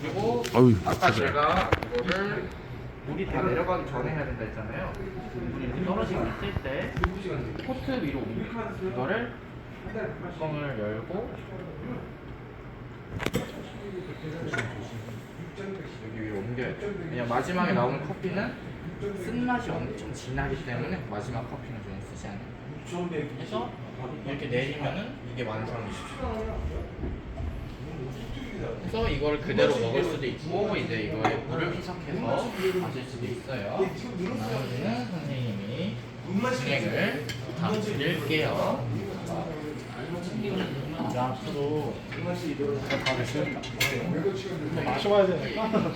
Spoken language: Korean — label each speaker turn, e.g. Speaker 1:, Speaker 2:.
Speaker 1: 그리고
Speaker 2: 어휴,
Speaker 1: 아까 제가 이거를 물이 다 내려가기 전에 해야 된다 했잖아요. 물이 이렇게 떨어지기 있을 때 포트 위로 이거를 뚜껑을 열고 옮겨야 돼요. 왜냐면 마지막에 나오는 커피는 쓴맛이 엄청 진하기 때문에 마지막 커피는 좀 쓰지 않아요. 그래서 이렇게 내리면은 이게 완성이죠. 그래서 이걸 그대로 먹을 수도 있고 이제 이거에 물을 희석해서 마실 수도 있어요. 나머지는 선생님이 진행을 다 드릴게요.
Speaker 3: 야, 앞으로 가겠습니다. 마셔봐야 되니까.